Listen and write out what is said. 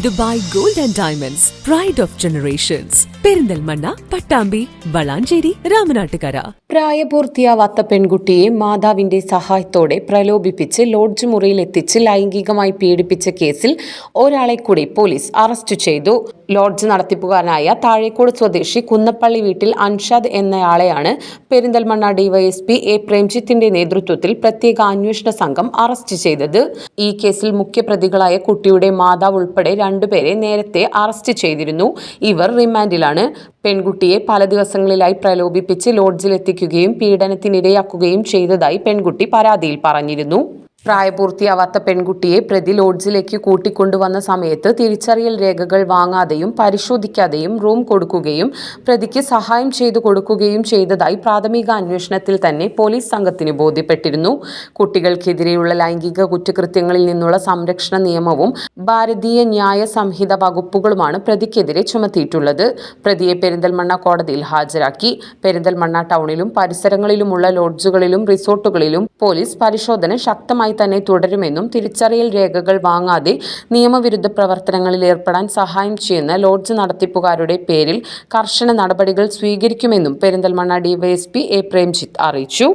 Dubai gold and diamonds pride of generations Perinthalmanna Pattambi Valanchery Ramanattukara. പ്രായപൂർത്തിയാവാത്ത പെൺകുട്ടിയെ മാതാവിന്റെ സഹായത്തോടെ പ്രലോഭിപ്പിച്ച് lodge മുറിയിൽ എത്തിച്ച് ലൈംഗികമായി പീഡിപ്പിച്ച കേസിൽ ഒരാളെ കൂടി പോലീസ് അറസ്റ്റ് ചെയ്തു. ലോഡ്ജ് നടത്തിപ്പുകാരനായ താഴേക്കോട് സ്വദേശി കുന്നപ്പള്ളി വീട്ടിൽ അൻഷാദ് എന്നയാളെയാണ് പെരിന്തൽമണ്ണ ഡിവൈഎസ്പി എ പ്രേംജിത്തിന്റെ നേതൃത്വത്തിൽ പ്രത്യേക അന്വേഷണ സംഘം അറസ്റ്റ് ചെയ്തത്. ഈ കേസിൽ മുഖ്യപ്രതികളായ കുട്ടിയുടെ മാതാവ് ഉൾപ്പെടെ രണ്ടുപേരെ നേരത്തെ അറസ്റ്റ് ചെയ്തിരുന്നു. ഇവർ റിമാൻഡിലാണ്. പെൺകുട്ടിയെ പല ദിവസങ്ങളിലായി പ്രലോഭിപ്പിച്ച് ലോഡ്ജിലെത്തിക്കുകയും പീഡനത്തിനിരയാക്കുകയും ചെയ്തതായി പെൺകുട്ടി പരാതിയിൽ പറഞ്ഞിരുന്നു. പ്രായപൂർത്തിയാവാത്ത പെൺകുട്ടിയെ പ്രതി ലോഡ്ജിലേക്ക് കൂട്ടിക്കൊണ്ടുവന്ന സമയത്ത് തിരിച്ചറിയൽ രേഖകൾ വാങ്ങാതെയും പരിശോധിക്കാതെയും റൂം കൊടുക്കുകയും പ്രതിക്ക് സഹായം ചെയ്തു കൊടുക്കുകയും ചെയ്തതായി പ്രാഥമിക അന്വേഷണത്തിൽ തന്നെ പോലീസ് സംഘത്തിന് ബോധ്യപ്പെട്ടിരുന്നു. കുട്ടികൾക്കെതിരെയുള്ള ലൈംഗിക കുറ്റകൃത്യങ്ങളിൽ നിന്നുള്ള സംരക്ഷണ നിയമവും ഭാരതീയ ന്യായ സംഹിത വകുപ്പുകളുമാണ് പ്രതിക്കെതിരെ ചുമത്തിയിട്ടുള്ളത്. പ്രതിയെ പെരിന്തൽമണ്ണ കോടതിയിൽ ഹാജരാക്കി. പെരിന്തൽമണ്ണ ടൗണിലും പരിസരങ്ങളിലുമുള്ള ലോഡ്ജുകളിലും റിസോർട്ടുകളിലും പോലീസ് പരിശോധന ശക്തമായി തന്നെ തുടരുമെന്നും തിരിച്ചറിയൽ രേഖകൾ വാങ്ങാതെ നിയമവിരുദ്ധ പ്രവർത്തനങ്ങളിൽ ഏർപ്പെടാൻ സഹായം ചെയ്യുന്ന ലോഡ്ജ് നടത്തിപ്പുകാരുടെ പേരിൽ കർശന നടപടികൾ സ്വീകരിക്കുമെന്നും പെരിന്തൽമണ്ണ ഡിവൈഎസ്പി എ പ്രേംജിത്ത് അറിയിച്ചു.